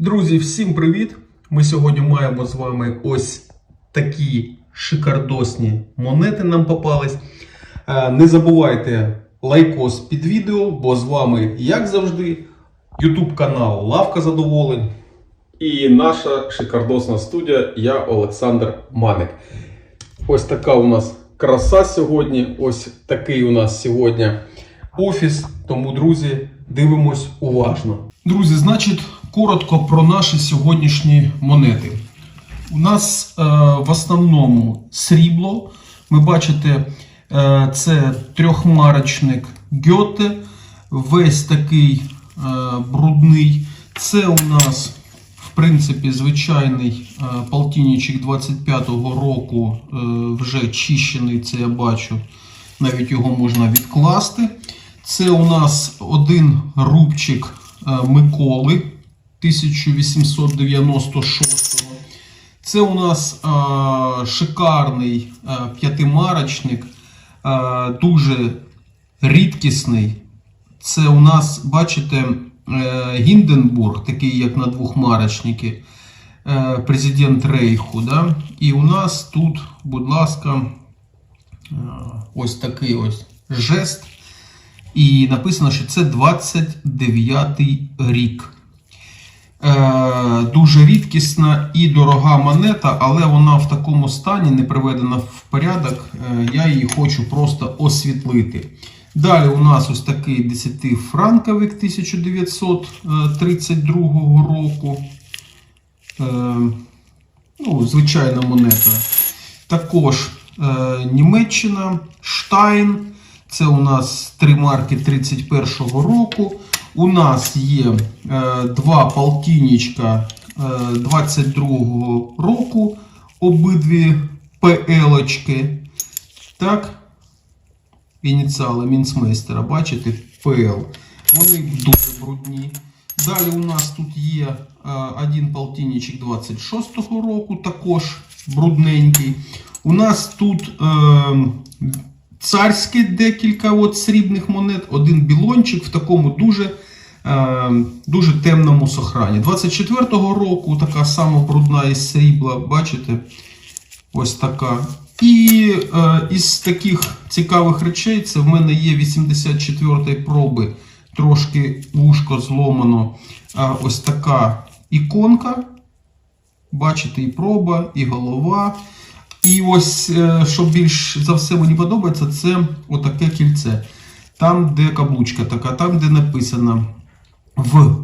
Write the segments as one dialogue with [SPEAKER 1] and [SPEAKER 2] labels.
[SPEAKER 1] Друзі, всім привіт! Ми сьогодні маємо з вами ось такі шикардосні монети нам попались. Е, Не забувайте лайкос під відео, бо з вами, як завжди, YouTube канал Лавка Задоволень. І наша шикардосна студія, я Олександр Маник. Ось така у нас краса сьогодні. Ось такий у нас сьогодні офіс. Тому, друзі, дивимось уважно. Друзі, значить, коротко про наші сьогоднішні монети. У нас е, в основному срібло. Ви бачите, е, це трьохмарочник Гьоте, весь такий е, брудний. Це у нас, в принципі, звичайний е, полтинничок 25-го року, е, вже чищений, це я бачу. Навіть його можна відкласти. Це у нас один рубчик е, Миколи 1896 Це у нас е, шикарний е, п'ятимарочник, е, дуже рідкісний. Це у нас, бачите, е, Гінденбург, такий як на двохмарочники, е, президент Рейху. Да? І у нас тут, будь ласка, е, ось такий ось жест. І написано, що це 29-й рік. Е, дуже рідкісна і дорога монета, але вона в такому стані не приведена в порядок. Е, я її хочу просто освітлити. Далі у нас ось такий 10-франковик 1932 року. Е, ну, звичайна монета. Також Німеччина, Штайн. Це у нас три марки 31-го року. У нас є е, два полтинничка е, 22-го року, обидві ПЛ-очки. Так, ініціали Мінцмейстера, бачите, ПЛ. Вони дуже брудні. Далі у нас тут є е, один полтинничок 26-го року, також брудненький. У нас тут е, царське декілька от срібних монет, один білончик в такому дуже е, дуже темному сохрані. 24-го року така сама брудна із срібла, бачите? Ось така. І е, із таких цікавих речей це в мене є 84-ї проби, трошки вушко зломано. Е, ось така іконка. Бачите, і проба, і голова. І ось, е, що більш за все мені подобається, це отаке кільце. Там, де каблучка така, там, де написано в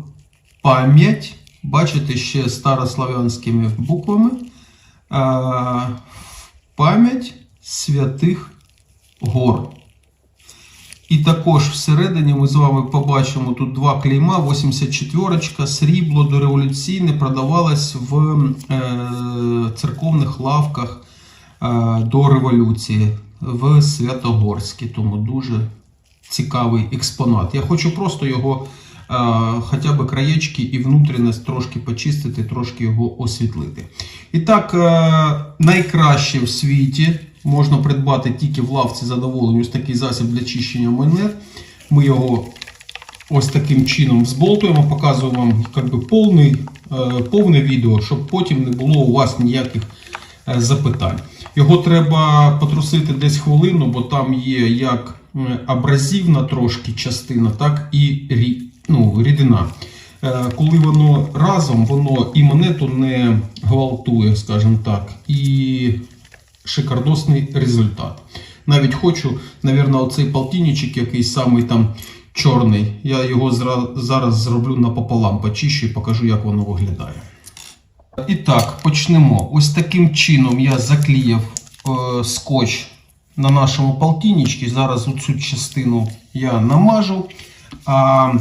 [SPEAKER 1] пам'ять. Бачите, ще старослав'янськими буквами. пам'ять святих гор. І також всередині ми з вами побачимо тут два клейма. 84 срібло дореволюційне продавалось в е, церковних лавках до революції в Святогорській. Тому дуже цікавий експонат. Я хочу просто його е, хоча б краєчки і внутрішність трошки почистити, трошки його освітлити. І так, е, найкраще в світі можна придбати тільки в лавці задоволення ось такий засіб для чищення монет. Ми його ось таким чином зболтуємо, показуємо вам би, повний, е, повне відео, щоб потім не було у вас ніяких е, запитань. Його треба потрусити десь хвилину, бо там є як е, абразивна трошки частина, так і ну, рідина. Е, Коли воно разом, воно і монету не гвалтує, скажімо так, і шикардосний результат. Навіть хочу, навірно, оцей полтинничок, який самий там чорний, я його зараз зроблю напополам, почищу і покажу, як воно виглядає. І так, почнемо. Ось таким чином я заклеїв е, скотч на нашому полтинничку. Зараз оцю частину я намажу, а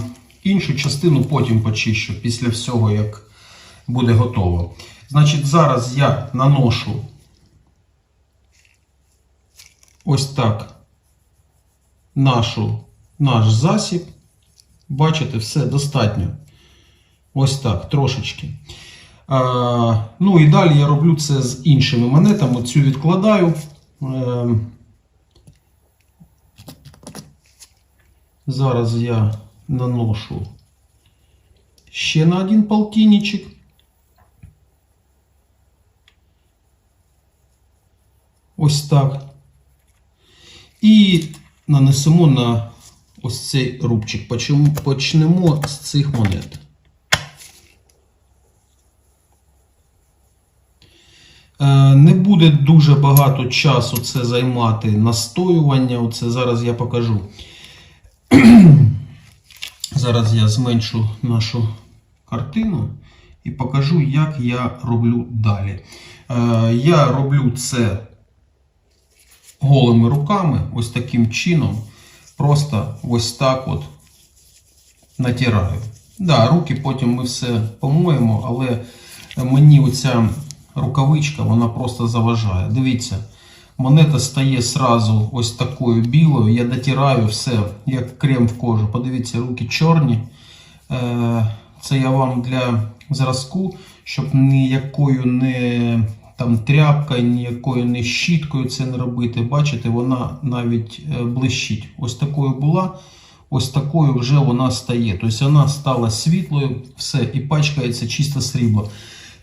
[SPEAKER 1] іншу частину потім почищу після всього, як буде готово. Значить, зараз я наношу ось так нашу, наш засіб. Бачите, все достатньо. Ось так, трошечки. А, ну і далі я роблю це з іншими монетами. Цю відкладаю. Е, зараз я наношу ще на один полтинничок. Ось так. І нанесемо на ось цей рубчик. Почнемо з цих монет. Не буде дуже багато часу це займати настоювання. Оце зараз я покажу. Зараз я зменшу нашу картину і покажу, як я роблю далі. Е, Я роблю це голими руками, ось таким чином. Просто ось так от натираю. Да, руки потім ми все помоємо, але мені оця рукавичка вона просто заважає. Дивіться, монета стає сразу ось такою білою. Я дотираю все, як крем в кожу. Подивіться, руки чорні. Е, Це я вам для зразку, щоб ніякою не там тряпкою, ніякою не щіткою це не робити. Бачите, вона навіть е, блищить. Ось такою була, ось такою вже вона стає. Тобто вона стала світлою, все, і пачкається чисто срібло.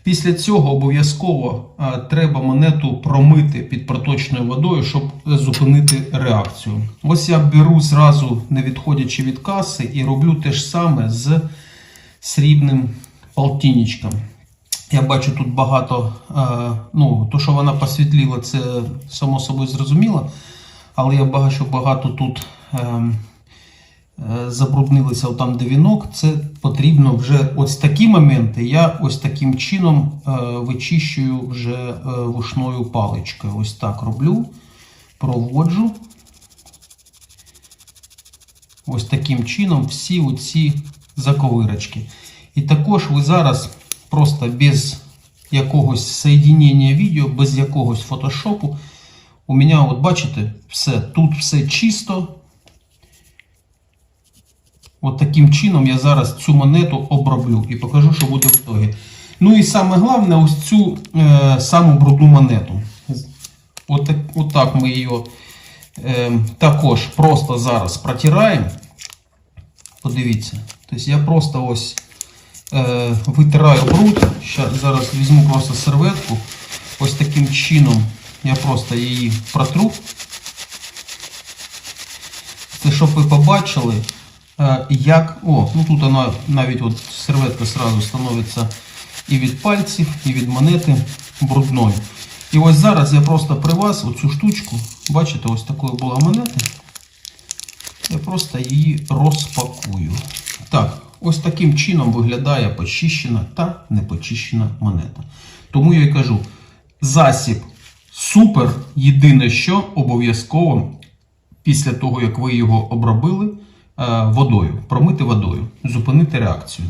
[SPEAKER 1] Після цього обов'язково е, треба монету промити під проточною водою, щоб зупинити реакцію. Ось я беру зразу, не відходячи від каси, і роблю те ж саме з срібним полтинничком. Я бачу тут багато, е, ну, то, що вона посвітліла, це само собою зрозуміло. Але я бачу багато тут е, е, забруднилися там, де вінок. Це потрібно вже ось такі моменти. Я ось таким чином е, вичищую вже е, вушною паличкою. Ось так роблю, проводжу. Ось таким чином всі оці заковирочки. І також ви зараз просто без якогось соєдинення відео, без якогось фотошопу. У мене, от бачите, все, тут все чисто. От таким чином я зараз цю монету оброблю і покажу, що буде в ітогі. Ну і саме головне, ось цю е, саму брудну монету. От, от так ми її е, також просто зараз протираємо. Подивіться. Тобто я просто ось е, витираю бруд. Ща, зараз візьму просто серветку. Ось таким чином я просто її протру. Це щоб ви побачили, як. О, ну тут вона навіть от серветка сразу становиться і від пальців, і від монети брудною. І ось зараз я просто при вас оцю штучку, бачите, ось такою була монета. Я просто її розпакую. Так, ось таким чином виглядає почищена та непочищена монета. Тому я й кажу: засіб супер. Єдине, що обов'язково після того, як ви його обробили е, водою, промити водою, зупинити реакцію.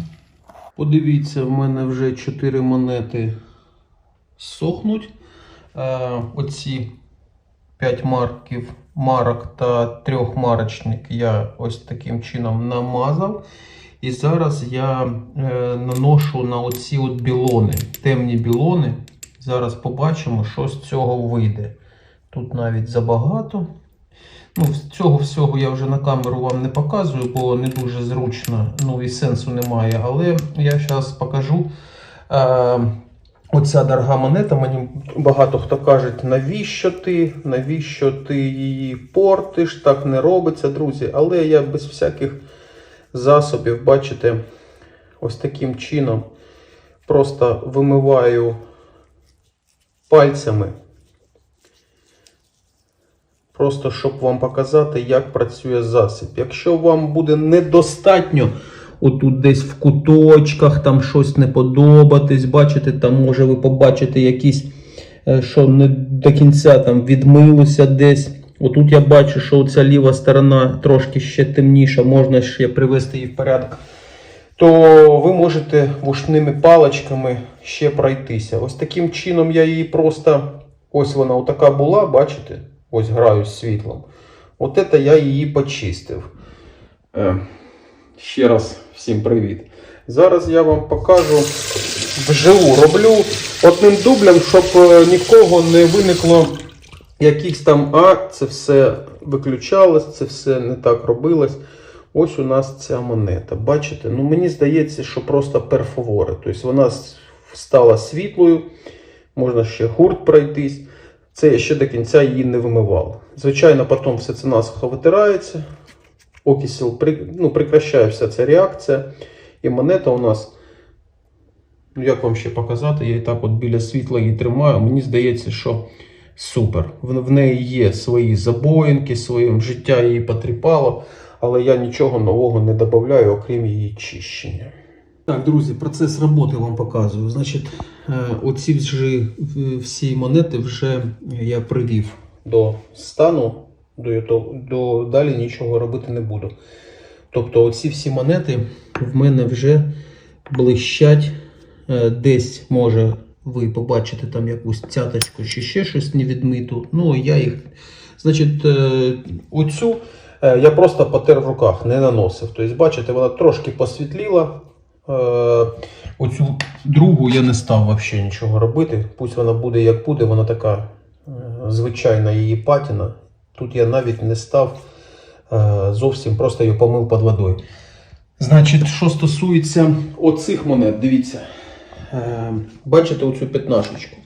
[SPEAKER 1] Подивіться, в мене вже 4 монети сохнуть. Е, оці 5 марків, марок та трьохмарочник я ось таким чином намазав. І зараз я е, наношу на оці от білони, темні білони. Зараз побачимо, що з цього вийде. Тут навіть забагато. Ну, Цього всього я вже на камеру вам не показую, бо не дуже зручно, ну і сенсу немає. Але я зараз покажу. Е, Оця дорога монета, мені багато хто каже, навіщо ти, навіщо ти її портиш, так не робиться, друзі. Але я без всяких засобів, бачите, ось таким чином просто вимиваю пальцями. Просто щоб вам показати, як працює засіб. Якщо вам буде недостатньо отут десь в куточках там щось не подобатись, бачите, там може ви побачите якісь, е, що не до кінця там відмилося десь. Отут я бачу, що ця ліва сторона трошки ще темніша, можна ще привести її в порядок. То ви можете вушними паличками ще пройтися. Ось таким чином я її просто. Ось вона отака була, бачите? Ось граю з світлом. От це я її почистив. Е, ще раз всім привіт. Зараз я вам покажу вживу. Роблю одним дублем, щоб е, нікого не виникло якихось там, а це все виключалось, це все не так робилось. Ось у нас ця монета. Бачите? Ну мені здається, що просто перфовори. Тобто вона стала світлою, можна ще гурт пройтись. Це я ще до кінця її не вимивав. Звичайно, потім все це насухо витирається. Окисел ну, прекращає вся ця реакція. І монета у нас, ну як вам ще показати, я і так от біля світла її тримаю. Мені здається, що супер. В неї є свої забоїнки, своє життя її потріпало, але я нічого нового не додаю, окрім її чищення. Так, друзі, процес роботи вам показую. Значить, е, оці вже всі монети вже я привів до стану, до, до, далі нічого робити не буду. Тобто, оці всі монети в мене вже блищать. Е, Десь може ви побачите там якусь цяточку чи ще щось невідмиту. Ну, я їх. Значить, е, оцю я просто потер в руках, не наносив. Тобто, бачите, вона трошки посвітліла. Е, Оцю другу я не став взагалі нічого робити. Пусть вона буде як буде, вона така е, звичайна її патіна. Тут я навіть не став е, зовсім, просто її помив під водою. Значить, що стосується оцих монет, дивіться. Бачите оцю п'ятнашечку?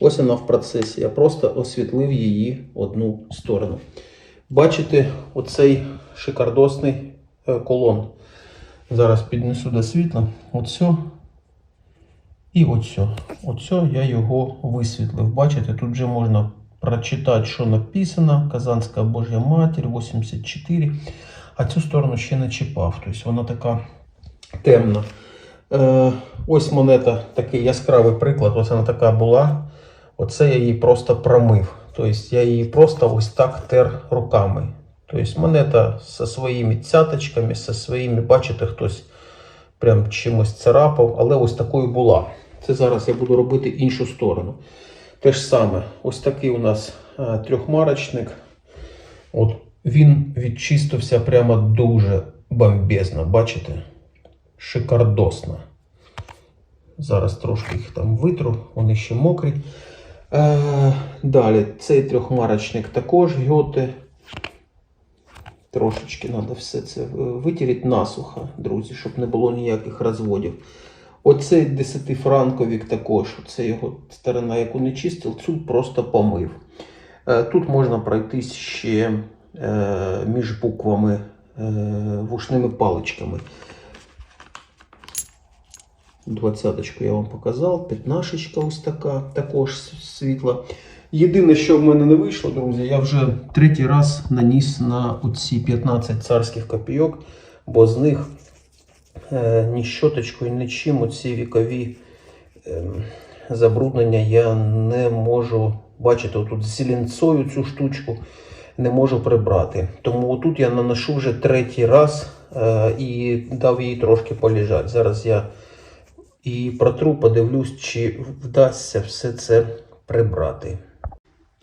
[SPEAKER 1] Ось вона в процесі. Я просто освітлив її одну сторону. Бачите оцей шикардосний колон. Зараз піднесу до світла. Оце. І оце. Оце я його висвітлив. Бачите, тут вже можна прочитати, що написано. Казанська Божа Матір 84. А цю сторону ще не чіпав. Тобто вона така темна. Е, ось монета, такий яскравий приклад. Ось вона така була. Оце я її просто промив. Тобто я її просто ось так тер руками. Тобто монета зі своїми цяточками, зі своїми, бачите, хтось прям чимось царапав, але ось такою була. Це зараз я буду робити іншу сторону. Те ж саме, ось такий у нас е, трьохмарочник. От він відчистився прямо дуже бомбезно, бачите? Шикардосно. Зараз трошки їх там витру, вони ще мокрі. Е, далі, цей трьохмарочник також гьоти. Трошечки треба все це е, витірити насухо, друзі, щоб не було ніяких розводів. Оцей 10-франковік також, це його сторона, яку не чистив, цю просто помив. Е, Тут можна пройтись ще е, між буквами вушними паличками. Двадцяточку я вам показав, п'ятнашечка ось така, також світла. Єдине, що в мене не вийшло, друзі, я вже третій раз наніс на оці 15 царських копійок, бо з них е, ні щоточкою, нічим оці вікові е, забруднення я не можу бачите, отут з зеленцою цю штучку не можу прибрати. Тому отут я наношу вже третій раз е, і дав їй трошки полежати. Зараз я і протру, подивлюсь, чи вдасться все це прибрати.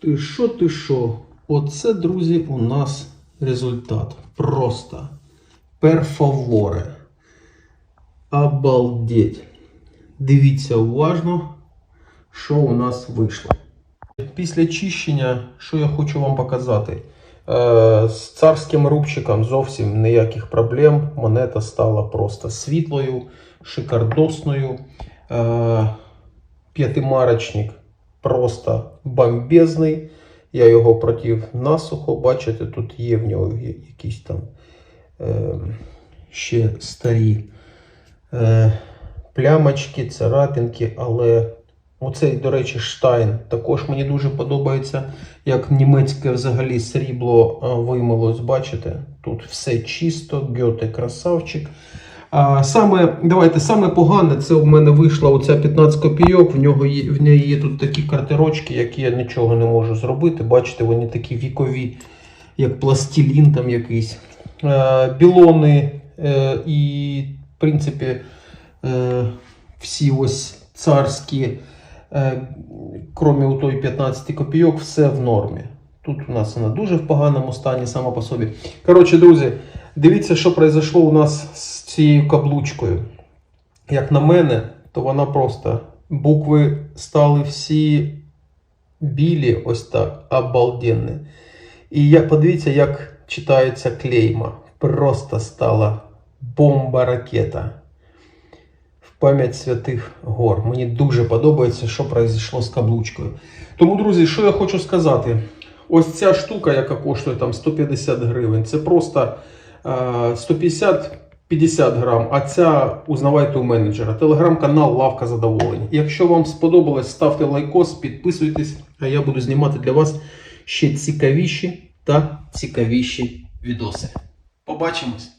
[SPEAKER 1] Ти що, ти що? Оце, друзі, у нас результат. Просто перфаворе. Обалдеть. Дивіться уважно, що у нас вийшло. Після чищення, що я хочу вам показати? Е, З царським рубчиком зовсім ніяких проблем. Монета стала просто світлою, шикардосною. Е, П'ятимарочник просто бомбезний. Я його протів насухо. Бачите, тут є в нього якісь там е, ще старі е, плямочки, царапинки, але оцей, до речі, Штайн також мені дуже подобається, як німецьке взагалі срібло е, вимилось. Бачите, тут все чисто, Гьоте красавчик. А, саме, давайте, саме погане, це в мене вийшла оця 15 копійок. В, нього є, в неї є тут такі картирочки, які я нічого не можу зробити. Бачите, вони такі вікові, як пластилін там якийсь. Е, білони е, і, в принципі, е, всі ось царські, е, крім у той 15 копійок, все в нормі. Тут у нас вона дуже в поганому стані сама по собі. Коротше, друзі, дивіться, що произошло у нас з цією каблучкою. Як на мене, то вона просто букви стали всі білі, ось так, обалденні. І я, подивіться, як читається клейма. просто стала бомба-ракета. В пам'ять святих гор. Мені дуже подобається, що произошло з каблучкою. Тому, друзі, що я хочу сказати? Ось ця штука, яка коштує там 150 гривень, це просто е, 150-50 грам. А ця узнавайте у менеджера. Телеграм-канал Лавка Задоволень. Якщо вам сподобалось, ставте лайкос, підписуйтесь, а я буду знімати для вас ще цікавіші та цікавіші відоси. Побачимось!